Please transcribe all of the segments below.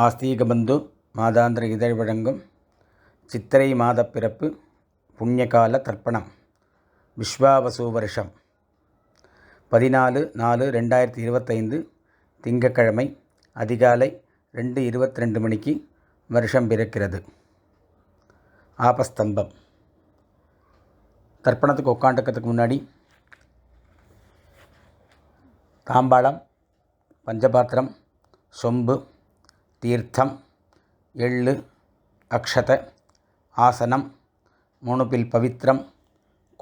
ஆஸ்தீகபந்து மாதாந்திர இதழ் வழங்கும் சித்திரை மாதப் பிறப்பு புண்ணியகால தர்ப்பணம் விஸ்வாவசு வருஷம் பதினாலு நாலு ரெண்டாயிரத்தி இருபத்தைந்து திங்கட்கிழமை அதிகாலை ரெண்டு இருபத்தி ரெண்டு மணிக்கு வருஷம் பிறக்கிறது. ஆபஸ்தம்பம். தர்ப்பணத்துக்கு உட்காந்துக்கிறதுக்கு முன்னாடி தாம்பாளம் பஞ்சபாத்திரம் சொம்பு தீர்த்தம் எள்ளு அக்ஷத ஆசனம் முணுப்பில் பவித்திரம்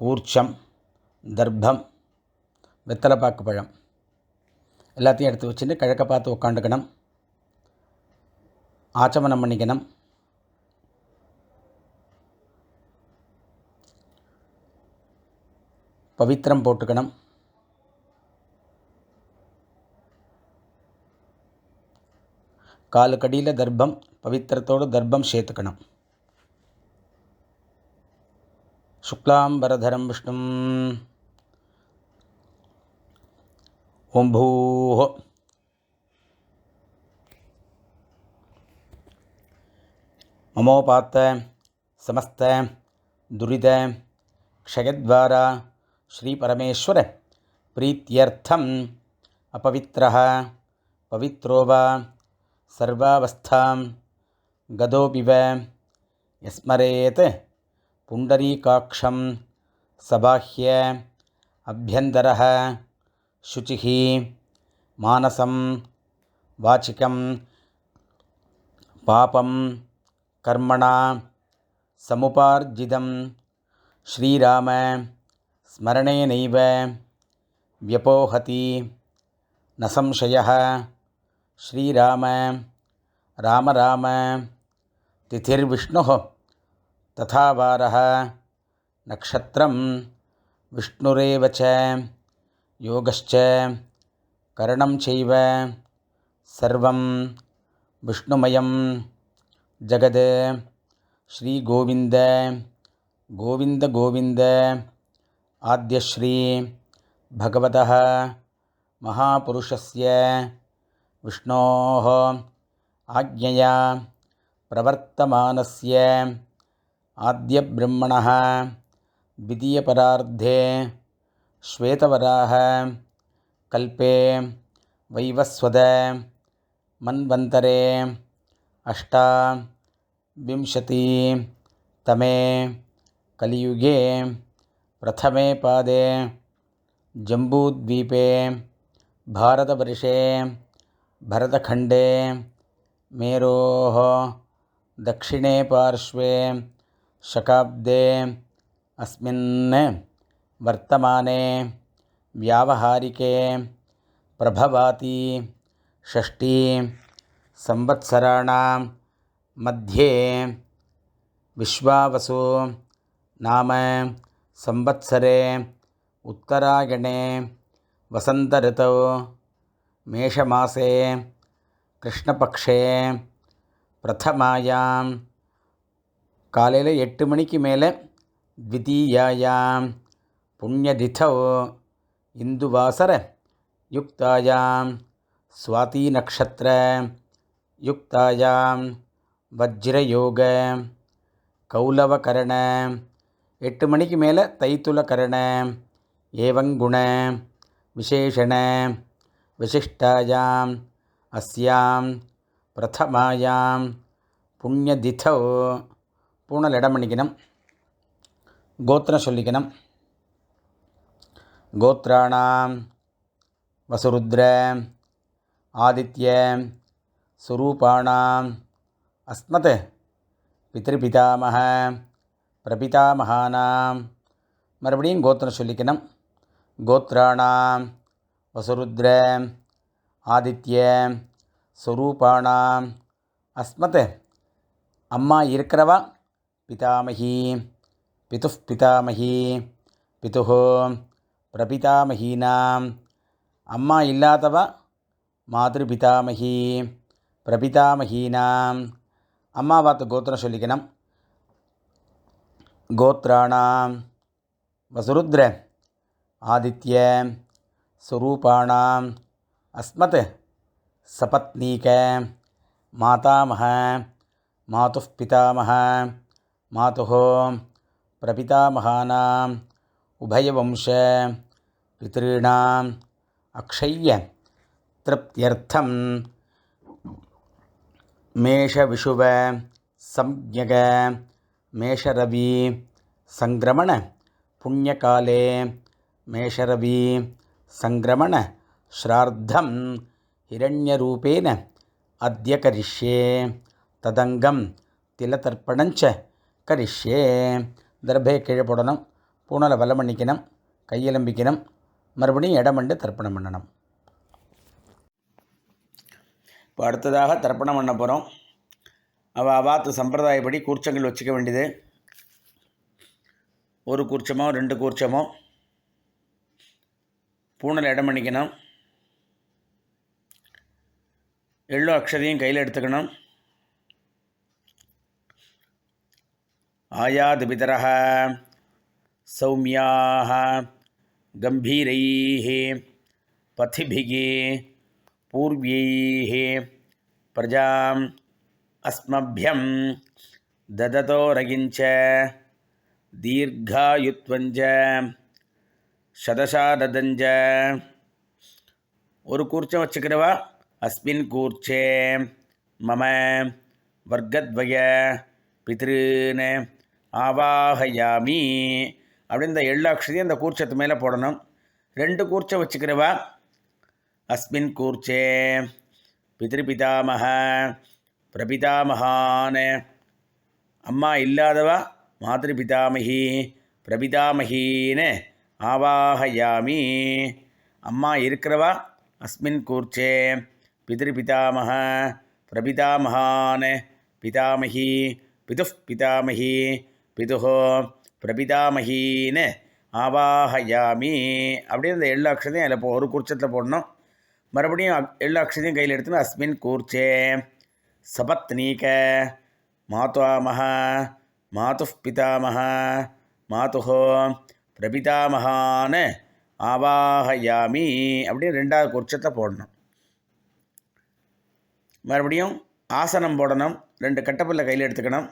கூர்ச்சம் தர்ப்பம் வெத்தலைப்பாக்கு பழம். எல்லாத்தையும் எடுத்து வச்சுட்டு கிழக்க பார்த்து உட்காந்துக்கணும் ஆச்சமனம் பண்ணிக்கணும். பவித்திரம் போட்டுக்கணும். காலுக்கடியில் தர்ப்பம் பவித்திரத்தோடு தர்ப்பம் சேர்த்துக்கணும் शुक्लाम्बरधरं विष्णुं ॐ भूः ममोपात्त समस्त दुरित क्षयद्वारा श्रीपरमेश्वर प्रीत्यर्थम् अपवित्रः पवित्रो वा सर्वावस्थां गदोऽपि वा। यस्मरेत् पुण्डरीकाक्षं सबाह्य अभ्यन्तरः शुचिः मानसं वाचिकं पापं कर्मणा समुपार्जितं श्रीराम स्मरणेनैव व्यपोहति न संशयः ஸ்ரீராம ராம ராம திதிர் விஷ்ணு ததாவாரः நக்ஷத்திரம் விஷ்ணுரேவ யோகச்ச கரணம் செய்வ சர்வம் விஷ்ணுமயம் ஜகத் ஸ்ரீகோவிந்த கோவிந்த கோவிந்த ஆத்யஸ்ரீ பகவத மகாபுருஷஸ்ய विष्णोः आज्ञया प्रवर्तमानस्य आद्यब्रह्मणः द्वितीयपरार्धे श्वेतवराह कल्पे वैवस्वद मन्वन्तरे अष्टाविंशतितमे कलियुगे प्रथमे पादे जम्बूद्वीपे भारतवर्षे भरतखण्डे मेरोः दक्षिणे पार्श्वे शकाब्दे अस्मिन् वर्तमाने व्यावहारिके प्रभवाति षष्ठी संवत्सराणां मध्ये विश्वावसु नाम संवत्सरे उत्तरायणे वसन्तऋतौ மேஷமாசே கிருஷ்ணபக்ஷே பிரதமாயாம் காலையில் எட்டு மணிக்கு மேலே த்விதீயாயாம் புண்ணியதிதோ இந்துவாசர யுக்தாயாம் சுவாதி நக்ஷத்திர யுக்தாயாம் வஜ்ரயோக கௌலவகரண எட்டு மணிக்கு மேலே தைத்துலகரண ஏவங்குண விசேஷண விசிஷ்டாயாம் அஸ்யாம் பிரதமாயாம் புண்ணியதிதோ பூனல் இடம் பண்ணிக்கணும் கோத்திரம் சொல்லிக்கணும் கோத்ராணாம் வசுருத்ர ஆதித்ய சுரூபாணாம் அஸ்மத் பித்திருபிதாமக பிரபிதாமகானாம் மறுபடியும் கோத்திரம் சொல்லிக்கணும் கோத்ராணாம் வசுருத்ர ஆதித்ய ஸ்வரூபாணாம் அஸ்மத் அம்மா இருக்கிறவா? பிதாமகி பிது பிதாமகி பிது பிரபிதாமகீனாம். அம்மா இல்லாதவா? மாதிரி பிதாமகி பிரபிதாமகீனாம். அம்மா பார்த்து கோத்திரம் சொல்லிக்கணும். கோத்ராணாம் வசுருத்ர ஆதித்ய स्वरूपाणाम् अस्मत् सपत्नीक मातामह मातुः पितामह मातुः प्रपितामहानाम् उभयवंश पितॄणाम् अक्षय्य तृप्त्यर्थं मेषविषुव संज्ञग मेषरवि सङ्क्रमणपुण्यकाले मेषरवि சங்கிரமண ஸ்ரார்த்தம் ஹிரண்யரூபேன அத்திய கரிஷ்யே ததங்கம் திலதர்ப்பணஞ்ச கரிஷ்யே. தர்பையை கீழே போடணும். பூனலை வலம் பண்ணிக்கணும் கையெலும்பிக்கணும். மறுபடியும் இடமண்டு தர்ப்பணம் பண்ணணும். இப்போ அடுத்ததாக தர்ப்பணம் பண்ண போகிறோம் அவள் அவாத்து சம்பிரதாயப்படி கூர்ச்சங்கள் வச்சுக்க வேண்டியது. ஒரு கூர்ச்சமோ ரெண்டு கூர்ச்சமோ பூனல் இடம் பண்ணிக்கணும் எள்ளு அக்ஷதையும் கையில் எடுத்துக்கணும் आयादपितरः सौम्याः गम्भीरैः पथिभिः पूर्व्यैः प्रजाम् अस्मभ्यं ददतोरगिञ्च दीर्घायुत्वञ्च சதசாததஞ்ச ஒரு கூர்ச்சம் வச்சுக்கிறவா அஸ்மின் கூர்ச்சே. மம. வர்க்கத்வய. பித்ருன்னு ஆவாஹயாமி அப்படின்னு இந்த எள்ளாட்சதையும் அந்த கூர்ச்சத்து மேலே போடணும். ரெண்டு கூர்ச்சம் வச்சுக்கிறவா அஸ்மின் கூர்ச்சே. பிதிருபிதாமக பிரபிதாமகான அம்மா இல்லாதவா? மாதிருபிதாமகி பிரபிதாமகின்னு ஆவாகயாமி. அம்மா இருக்கிறவா? அஸ்மின் கூர்ச்சே. பிதிருபிதாமக பிரபிதாமகான். பிதாமகி. பிது பிதாமகி. பிதுः பிரபிதாமகின்னு ஆவாகயாமி. அப்படின்னு அந்த எள்ளு அக்ஷத்தையும் அதில் ஒரு கூர்ச்சத்தில் போடணும். மறுபடியும் அக்- எள்ளு அக்ஷதையும் கையில் எடுத்துன்னு அஸ்மின் கூர்ச்சே. சபத் நீக்க. மாத்வாமக மாதுः பிதாமக. மாதுः பிரபிதாமகான ஆவாகயாமி அப்படின்னு ரெண்டாவது குற்சத்தை போடணும். மறுபடியும் ஆசனம் போடணும். ரெண்டு கட்டப்பில்லை கையில் எடுத்துக்கணும்.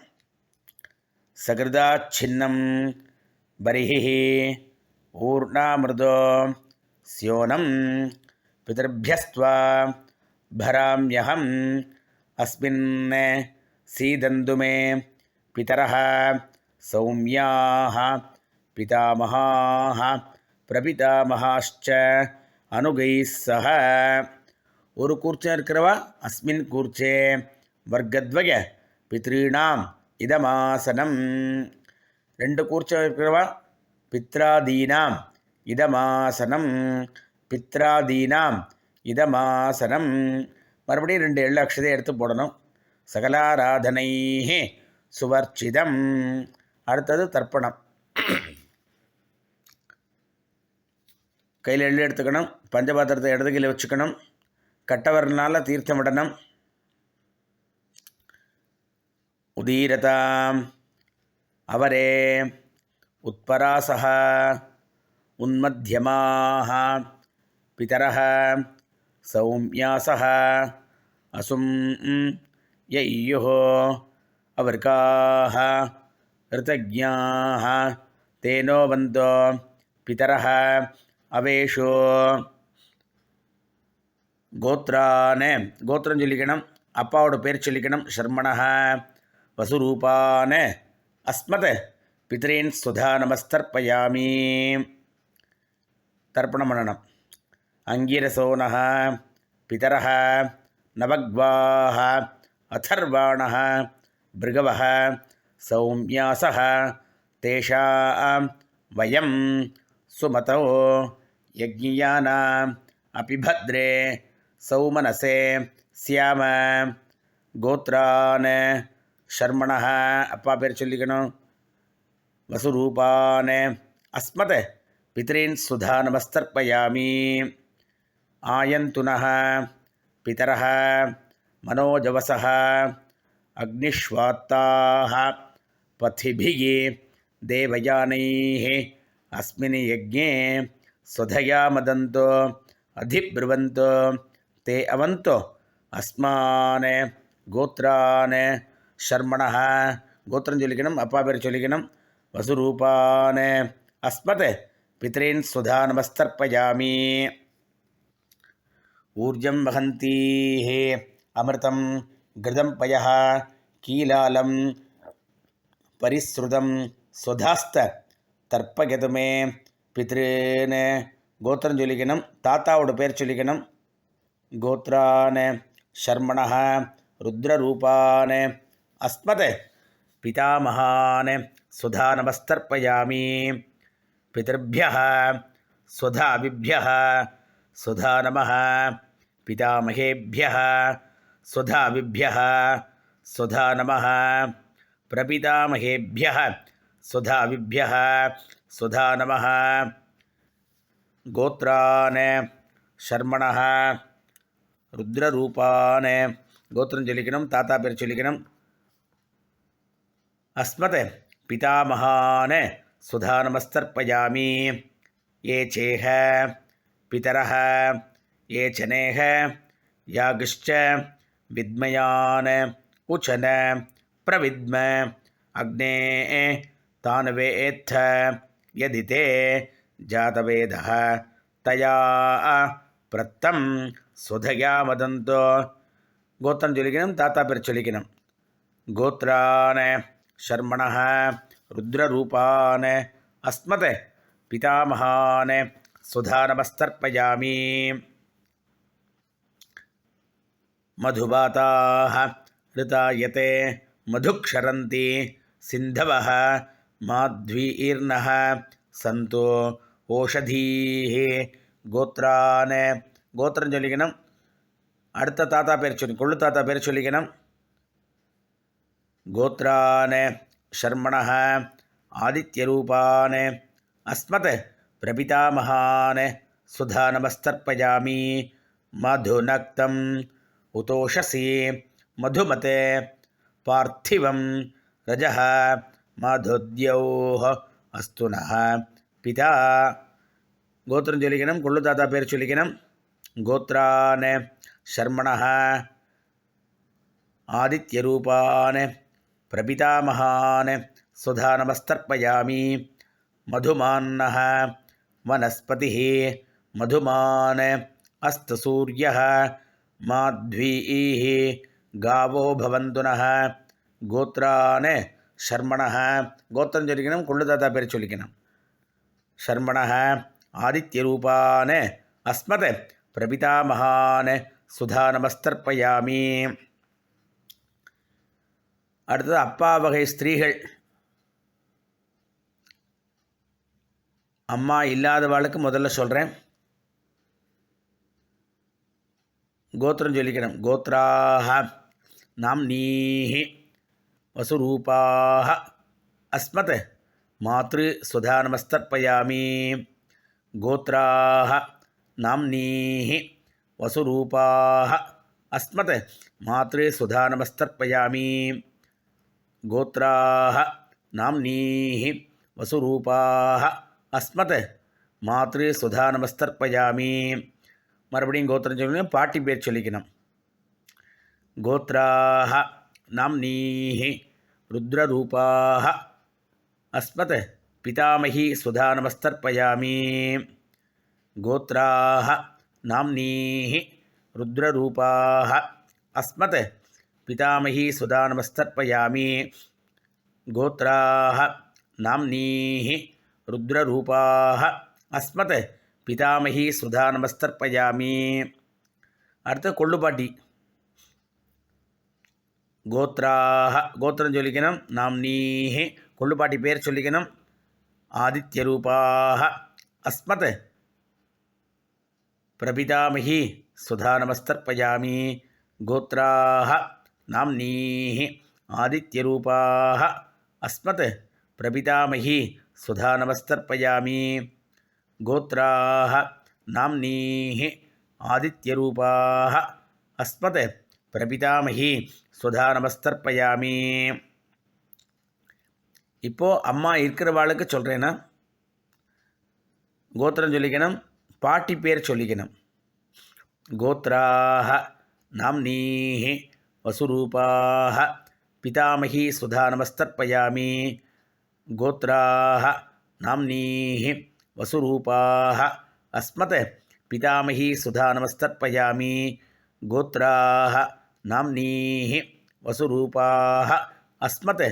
சகிருதா சின்னம் பரிஹி ஊர்ணாமிருதோ ஸ்யோனம் பிதர்பியஸ்துவா பராம்யகம் அஸ்மின் சீதந்துமே பிதர சௌமியாக பிதாமகாஹ பிரபிதாமகாஷ்ச அனுகை சக ஒரு கூர்ச்சம் இருக்கிறவா? அஸ்மின் கூர்ச்சே. வர்க்கத்வய பித்ரீணாம் இதமாசனம். ரெண்டு கூர்ச்சம் இருக்கிறவா? பித்ராதீனாம் இதமாசனம். பித்ராதீனாம் இதமாசனம். மறுபடியும் ரெண்டு எள்ளு அக்ஷதையை எடுத்து போடணும். சகலாராதனை சுவர்ச்சிதம். அடுத்தது தர்ப்பணம். கையில் எள்ளு எடுத்துக்கணும். பஞ்சபாத்திரத்தை இடது கையில் வச்சுக்கணும். கட்டவரனால் தீர்த்தம் விடணும். உதீரதாம். அவரே. உத்பராசக உன்மத்தியமாக பிதரக சௌமியாசக அசும் யையோ அவர்காக ரிதஜாக தேனோ வந்தோ. பிதரக அவேஷோ. கோத்ரானே கோத்திரம் சொல்லிக்கணும் அப்பாவோட பேர் சொல்லிக்கணும் ஷர்மணஹ வசுரூபான அஸ்மத் பித்ரேன் சுதா நமஸ்தர்ப்பயாமி. தர்ப்பணம் பண்ணணும். அங்கீரசோனஹ பிதரஹ நவக்வாஹ அதர்வாணஹ பிருகவஹ சௌமியாசஹ தேஷாம் வயம் சுமதோ. यज्ञियानाम् अपि भद्रे सौमनसे स्याम கோத்ரான் ஷர்மணः அப்பா பேர் சொல்லிக்கணும் வசுரூபான் அஸ்மத் பித்ரீன் சுதா நமஸ்தர்ப்பயாமி ஆயந்துனः பிதரः मनोजवसः अग्निष्वात्ताः पथिभिः देवयानैः अस्मिन् यज्ञे स्वधया मदन्तो अधिब्रुवन्तो ते अवन्तो अस्मान् கோத்ரான் ஷர்மணः கோத்திரம் சொல்லிக்கணும் அப்பா பேர் சொல்லிக்கணும் வசுரூபான் அஸ்மத் பித்ரேன் சுதா நமஸ்தர்ப்பயாமி ऊर्जं वहन्तीः अमृतं घृतं पयः कीलालं परिसृतं स्वधास्त தர்ப்பகது மே பித்ருன்னு கோத்திரம் சொல்லிக்கணும் தாத்தாவோட பேர் சொல்லிக்கணும். கோத்ரான் ஷர்மண ருத்ரரூபான் அஸ்மத் பிதாமகான் சுதா நமஸ்தர்ப்பயாமி பிதர்பிய சுதாபிபிய சுதா நம பிதாமகேபிய சுதாபிபிய சுதா நம பிரபிதாமகேபிய சுதாபிபிய स्वधा नमः गोत्रान् शर्मणः ருத்ரரூபான் கோத்திரம் சொல்லிக்கணும் தாத்தா பேர் சொல்லிக்கணும் अस्मत् पितामहान् सुधानमस्तर्पयामि ये चेह पितरः ये चनेः यागश्च विद्मयान् उचन प्रविद्म अग्ने तान्वेत्थ यदि ते जातवेदः तया प्रत्तं सुधया वदन्तो गोत्रं चलिकनं ताता पेर् चलिकनं गोत्रान् शर्मणः, रुद्ररूपान् अस्मत्, पितामहान् सुधानमस्तर्पयामि मधुबाताः ऋतायते, मधुक्षरन्ति सिन्धवः माध्वीर्नः सन्तो ஓஷதீः கோத்ரான் கோத்திரம் சொல்லிக்கணும் அடுத்த தாத்தா பேர் சொல்லி கொள்ளு தாத்தா பேர் சொல்லிக்கணும் गोत्रान् शर्मणः आदित्यरूपान् अस्मत् प्रपितामहान् सुधानमस्तर्पयामि मधुनक्तम् उतोषसि मधुमते पार्थिवं रजः मधुद्यौः अस्तु नः पिता गोत्रं चलिकनं कोळ्ळु ताता पेर् चलिकनं गोत्रान् शर्मणः आदित्यरूपान् प्रपितामहान् सुधानमस्तर्पयामि मधुमान्नः वनस्पतिः मधुमान् अस्तु सूर्यः माध्वीः गावो भवन्तु नः गोत्रान् ஷர்மணக கோத்திரம் சொல்லிக்கணும் கொள்ளு தாத்தா பேர் சொல்லிக்கணும். ஷர்மணக ஆதித்ய ரூபான அஸ்மத் பிரபிதாமகான சுதா நமஸ்தர்ப்பயாமி அடுத்தது அப்பா வகை ஸ்திரீகள். அம்மா இல்லாதவாளுக்கு முதல்ல சொல்கிறேன் கோத்திரம் சொல்லிக்கணும். கோத்ராக நாம் நீஹி. வசுரூபாக அஸ்மத் மாத்ரு சுதானமஸ்தர்ப்பயாமி கோத்ராக நாம் நீஹி வசுரூபாக அஸ்மத் மாத்ரு சுதானமஸ்தர்ப்பயாமி गोत्राः नाम्नीः वसुरूपाः अस्मत् மாத்ருசுதானமஸ்தர்ப்பயாமி மறுபடியும் கோத்திரம் சொல்லணும் பாட்டி பேர் சொல்லிக்கணும் கோத்ராக நாம்னீः ருத்ரரூபாः அஸ்மத் பிதாமகி சுதானமஸ்தர்ப்பயாமி கோத்ராக நாம்னீः ருத்ரரூபாः அஸ்மத் पितामही सुदानमस्तर्पयामि गोत्राः नाम्नीः रुद्ररूपाः अस्मत् பிதாமகி சுதானமஸ்தர்ப்பயாமி அடுத்து கொள்ளுப்பாட்டி கோத்ராக கோத்திரம் சொல்லிக்கணும். நாம் நீஹே கொள்ளுப்பாட்டி பேர் சொல்லிக்கணும். ஆதித்ய ரூபாக அஸ்மத். பிரபிதாமகி சுதா நமஸ்தர்ப்பயாமி கோத்ராக நாம் நீஹி ஆதித்ய ரூபாக அஸ்மத். பிரபிதாமகி சுதா நமஸ்தர்ப்பயாமி கோத்ராக நாம் நீஹி ஆதித்ய ரூபாக அஸ்மத். பிரபிதாமகி சுதா நமஸ்தர்ப்பயாமி இப்போது அம்மா இருக்கிறவாளுக்கு சொல்கிறேன்னா கோத்திரம் சொல்லிக்கணும் பாட்டி பேர் சொல்லிக்கணும் கோத்ராக நாம்னீः वसुरूपाः पितामही सुधा नमस्तर्पयामि गोत्राः नाम्नीः वसुरूपाः अस्मत् पितामही सुधा नमस्तर्पयामि गोत्राः नाम्नीः वसुरूपाः अस्मत्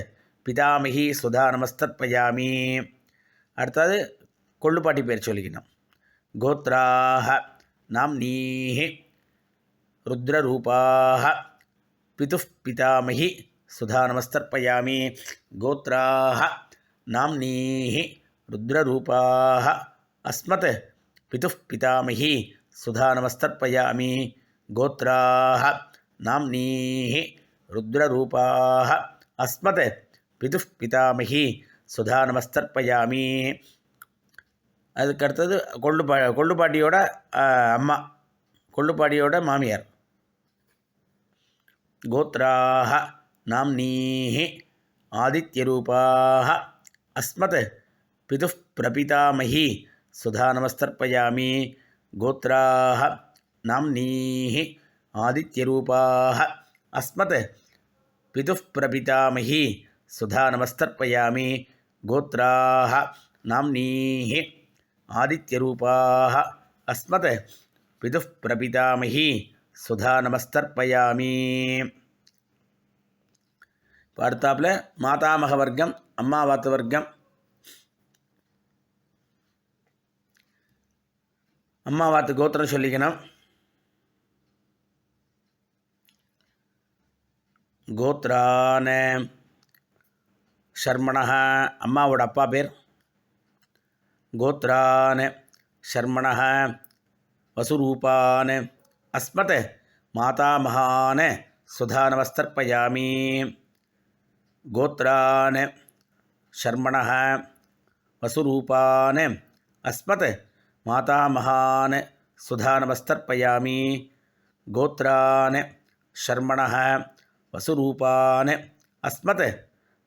பிதாமகி சுதா நமஸ்தர்ப்பயாமி அடுத்தது கொள்ளுப்பாட்டி பேர் சொல்லிக்கணும் கோத்ராக நாம்னீஹி ருத்ரரூபாக பிதுः பிதாமகி சுதா நமஸ்தர்ப்பயாமி கோத்ராக நாம்னீஹி ருத்ரரூபாக அஸ்மத் பிதுः பிதாமகி சுதா நமஸ்தர்ப்பயாமி கோத்ராக நாம்னீஹி ருத்ரரூபாக அஸ்மத் பிதுः பிதாமகி சுதா நமஸ்தர்ப்பயாமி அதுக்கு அடுத்தது கொள்ளுப்பா கொள்ளுப்பாட்டியோட அம்மா. கொள்ளுப்பாட்டியோட மாமியார். கோத்ராக நாம்னீஹி ஆதித்யரூபாக அஸ்மத்। பிதுः பிரபிதாமகி சுதா நமஸ்தர்ப்பயாமி। கோத்ராக நாம்னீஹி ஆதித்யரூபாக. அஸ்மத் பிதுः பிரபிதாமகி சுதா நமஸ்தர்ப்பயாமி கோத்ராக நாம்னீः ஆதித்யரூபாக. அஸ்மத் பிதுः பிரபிதாமகி சுதா நமஸ்தர்ப்பயாமி. பார்த்தாப்பில் மாதாமக வர்க்கம் அம்மாவாத்து வர்க்கம் அம்மாவாத்து கோத்திரம் சொல்லிக்கணும். கோத்ரான ஷர்மணः அம்மாவோட அப்பா பேர்? கோத்ரான் ஷர்மணः வசுரூபான் அஸ்மத் மாதாமகான் சுதா நமஸ்தர்ப்பயாமி கோத்ரான் ஷர்மணः வசுரூபான் அஸ்மத் மாதாமகான் சுதா நமஸ்தர்ப்பயாமி கோத்ரான் ஷர்மணः வசுரூபான் அஸ்மத்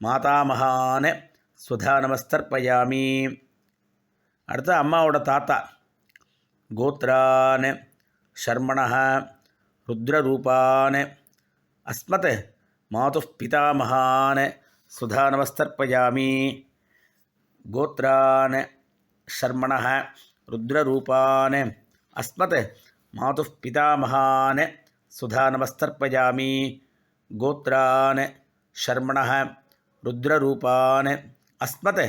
மாதாமகான் சுதா நமஸ்தர்ப்பயாமி அடுத்து அம்மாவோட தாத்தா கோத்ரான் ஷர்மணः ருத்ரரூபான் அஸ்மத் மாது பிதாமகான் சுதா நமஸ்தர்ப்பயாமி கோத்ரான் ஷர்மணः ருத்ரரூபான் அஸ்மத் மாது பிதாமகான் சுதா நமஸ்தர்ப்பயாமி கோத்ரான் ஷர்மண ருத்ரரூபான் அஸ்மத்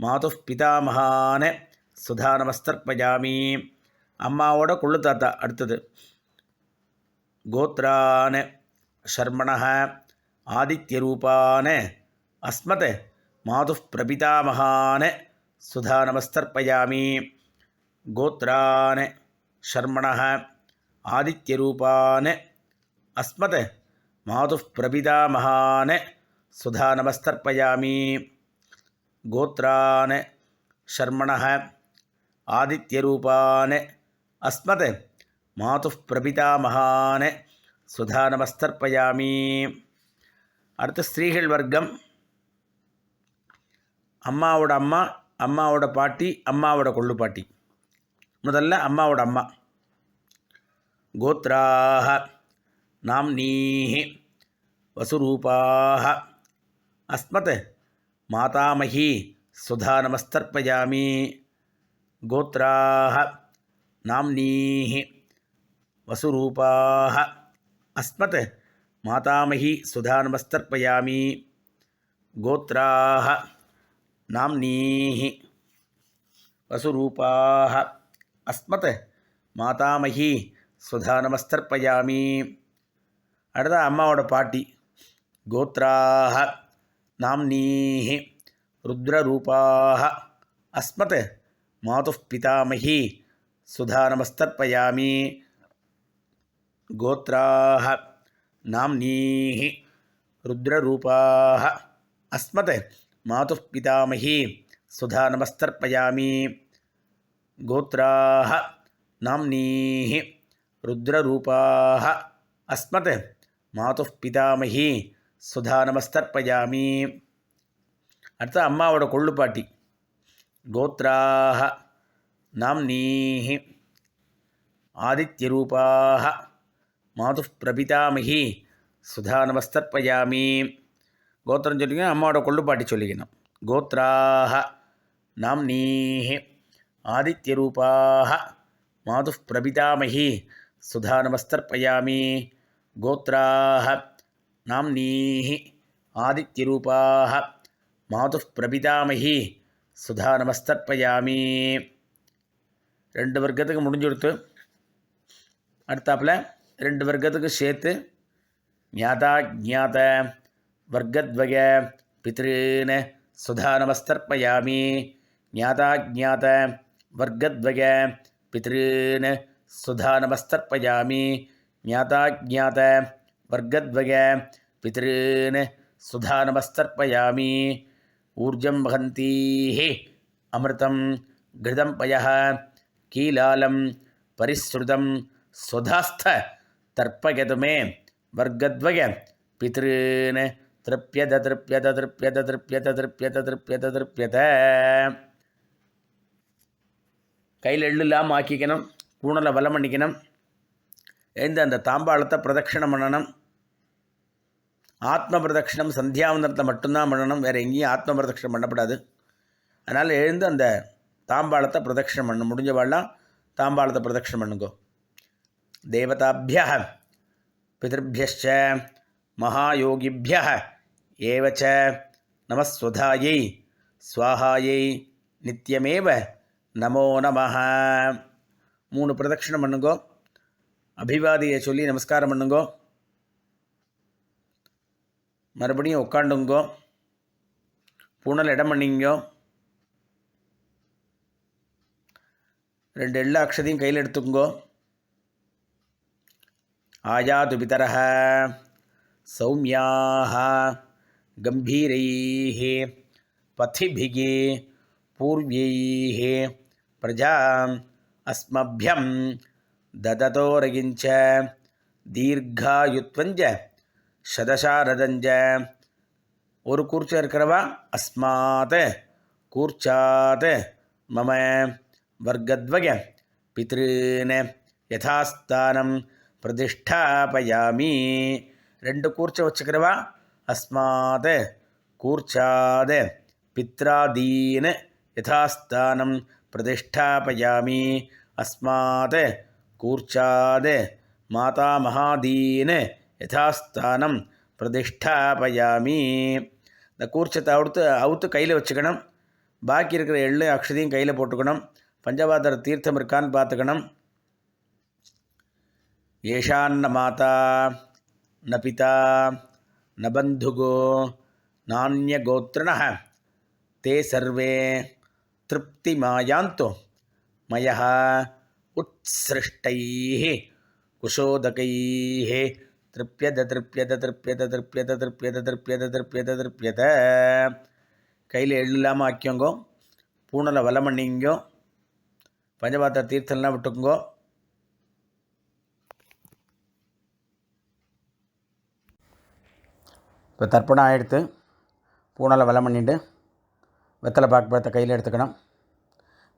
மாதுः பிதாமகான் சுதா நமஸ்தர்ப்பயாமி அம்மாவோட கொள்ளு தாத்தா அடுத்தது. கோத்ரான் ஷர்மண ஆதித்யரூபான் அஸ்மத் மாதுः பிரபிதாமகான் சுதா நமஸ்தர்ப்பயாமி கோத்ரான் ஷர்மண ஆதித்யரூபான் அஸ்மத் மாதுः பிரபிதாமகான் சுதா நமஸ்தர்ப்பயாமி கோத்ரான் ஷர்மண ஆதித்யரூபான் அஸ்மத் மாதுः பிரபிதாமகான் சுதா நமஸ்தர்ப்பயாமி அடுத்து ஸ்திரீகள் வர்க்கம் அம்மாவோட அம்மா அம்மாவோட பாட்டி அம்மாவோட கொள்ளு பாட்டி. முதல்ல அம்மாவோட அம்மா. கோத்ராக நாம்னீஹி வசுரூபாக அஸ்மத் மாதாமகி சுதா நமஸ்தர்ப்பயாமி கோத்ராக நாம்னீஹி வசுரூபாக அஸ்மத் மாதாமகி சுதா நமஸ்தர்ப்பயாமி கோத்ராக நாம்னீஹி வசுரூபாக அஸ்மத் மாதாமகி சுதா நமஸ்தர்ப்பயாமி அடுத்த அம்மாவோட பாட்டி. கோத்ராக நாம்னீஹி ருத்ரரூபாக அஸ்மத் மாது பிதாமகி சுதா நமஸ்தர்ப்பயாமி கோத்ராக நாம்னீஹி ருத்ரரூபாக அஸ்மத் மாது பிதாமகி சுதா நமஸ்தர்ப்பயாமி கோத்ராக நாம்னீஹி ருத்ரரூபாக அஸ்மத் மாதுः பிதாமகி சுதா நமஸ்தர்பயாமி அடுத்து அம்மாவோட கொள்ளுப்பாட்டி கோத்ராக நாம்னீஹி ஆதித்யரூபாக மாதுः பிரபிதாமகி சுதா நமஸ்தர்பயாமி கோத்திரம் சொல்லிக்கணும் அம்மாவோட கொள்ளுப்பாட்டி சொல்லிக்கணும். கோத்ராக நாம்னீஹி ஆதித்யரூபாக மாதுः பிரபிதாமகி சுதா நமஸ்தர்பயாமி கோத்ராக நாம்னீஹி ஆதித்யரூபாக மாதுः பிரபிதாமகி சுதா நமஸ்தர்ப்பயாமி ரெண்டு வர்க்கத்துக்கு முடிஞ்சு கொடுத்து அடுத்தாப்பில் ரெண்டு வர்க்கத்துக்கு சேர்த்து ஞாதா ஜாத வர்க்கத்வய பித்ருன்னு சுதா நமஸ்தர்ப்பயாமி ஞாதா ஜாத வர்க்கத்வய பித்ருன்னு சுதா நமஸ்தர்ப்பயாமி ஞாதா ஜாத வர்க்கத்வய பித்ருன்னு சுதா நமஸ்தர்ப்பயாமி ஊர்ஜம் வகந்தீः அமிர்தம் घृतं पयः कीलालं परिसृतं स्वधास्थ तर्पयतु मे वर्गद्वय पितॄन् तृप्यत तृप्यत तृप्यत तृप्यत तृप्यत तृप्यत तृप्यत கையில் எள்ளு இல்லாமல் ஆக்கிக்கணும் பூணலை வலம் பண்ணிக்கணும் எழுந்து அந்த தாம்பாளத்தை பிரதட்சிணம் பண்ணணும். ஆத்ம பிரதட்சிணம் சந்தியாவந்தனத்தை மட்டும்தான் பண்ணணும். வேறு எங்கேயும் ஆத்ம பிரதட்சிணம் பண்ணப்படாது. அதனால் எழுந்து அந்த தாம்பாளத்தை பிரதட்சிணம் பண்ணணும். முடிஞ்சவாள்லாம் தாம்பாளத்தை பிரதட்சிணம் பண்ணுங்கோ. தேவதாபிய பிதர்பியச்ச மகாயோகிபிய ஏவச்ச நமஸ்வதாயை ஸ்வாஹாயை நித்தியமேவ நமோ நம மூணு பிரதட்சிணம் பண்ணுங்கோ. அபிவாதியை சொல்லி நமஸ்காரம் பண்ணுங்கோ மறுபடியும் உட்காண்டுங்கோ பூனல் இடம் பண்ணிங்கோ ரெண்டு எள்ள அக்ஷதையும் கையில் எடுத்துக்கோ ஆயாது பிதரः சௌமியாக கம்பீரைः पथिभिः पूर्व्यैः प्रजाम् अस्मभ्यं தததோரகிஞ்ச தீர்காயுத்வஞ்ச சதசாரதஞ்ச ஒரு கூர்ச்சம் இருக்கிறவா? அஸ்மாத் கூர்ச்சாத் மம வர்க்கத்வய பித்ருன்னு யதாஸ்தானம் பிரதிஷ்டாபயாமி। ரெண்டு கூர்ச்சம் வச்சுக்கிறவா? அஸ்மாத் கூர்ச்சாத் பித்ராதீன் யதாஸ்தானம் பிரதிஷ்டாபயாமி அஸ்மாத் கூர்ச்சாத் மாதா மாதாமகாதீன் யதாஸ்தானம் பிரதிஷ்டாபயாமி இந்த கூர்ச்சத்தை அவுத்து அவுத்து கையில் வச்சுக்கணும். பாக்கி இருக்கிற எள்ளு அக்ஷதையும் கையில் போட்டுக்கணும். பஞ்சபாதர தீர்த்தம் இருக்கான்னு பார்த்துக்கணும். ஏஷான்ன மாதா ந பிதா ந பந்துகோ நானிய நானியகோத்திரண தே சர்வே திருப்தி மாயாந்தோ மயா உத்சிருஷ்டைः குஷோதகை திருப்பியத திருப்பியத திருப்பியத திருப்பியத திருப்பியத திருப்பியத திருப்பியத திருப்பியத கையில் எள்ளு இல்லாமல் ஆக்கியோங்கோ பூனலை வலம் பண்ணிங்கோ பஞ்சபாத்திர தீர்த்தம்லாம் விட்டுக்குங்கோ. இப்போ தர்ப்பணம் ஆகிடுத்து பூனலை வலம் பண்ணிட்டு வெத்தலை பாக்கு பழத்தை கையில் எடுத்துக்கணும்.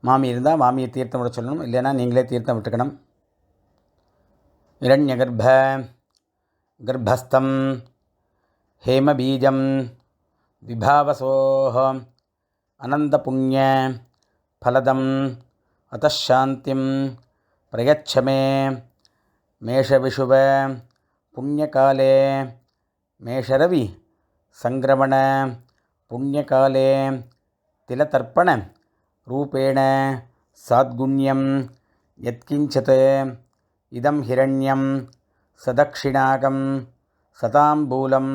மாமி இருந்தால் மாமியை தீர்த்தம் விட சொல்லணும். இல்லைன்னா நீங்களே தீர்த்தம் விட்டுக்கணும். இரண்ய கர்ப்ப கர்ப்பஸ்தம் ஹேமபீஜம் விபாவசோஹ அனந்தபுண்ணிய ஃபலதம் அத்தாந்திம் பிரயச்சமே மேஷவிஷுவ புண்ணியகாலே மேஷரவி சங்கிரமண புண்ணியகாலே திலதர்ப்பண तिलतर्पणरूपेण साद्गुण्यं यत्किञ्चित् इदं हिरण्यं सदक्षिणाकं सताम्बूलं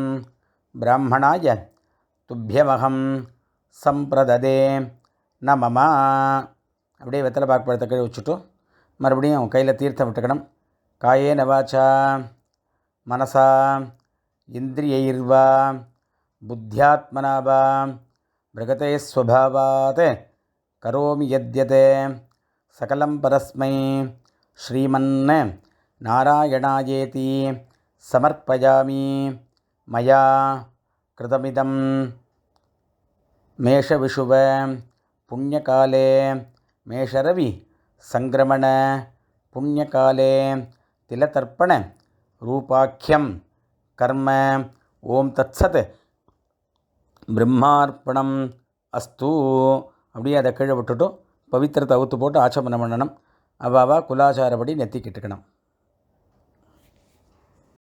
ब्राह्मणाय तुभ्यमहं சம்பிரததே ந மம அப்படியே வெத்தலை பாக்கு பழத்தை கீழே வச்சுட்டு மறுபடியும் கையில் தீர்த்தம் விட்டுக்கணும் காயேன வாச்சா மனசா இந்திரியைர்வா புத்தியாத்மனா வா பிரகதே ஸ்வபாவாத் கரோமி யத்யதே சகலம் பரஸ்மை ஸ்ரீமன் நாராயணாயேதி சமர்ப்பயாமி மயா கிருதமிதம் மேஷவிஷுவ புண்ணியகாலே மேஷரவி சங்கிரமண புண்ணியகாலே திலதர்ப்பண ரூபாக்கியம் கர்ம ஓம் தத்சத் பிரம்மார்ப்பணம் அஸ்து அப்படியே அதை கீழே விட்டுட்டும் பவித்திரத்தை அவுத்து போட்டு ஆச்சமனம் பண்ணணும். அவாவா குலாச்சாரப்படி நெத்திக்கிட்டுக்கணும்.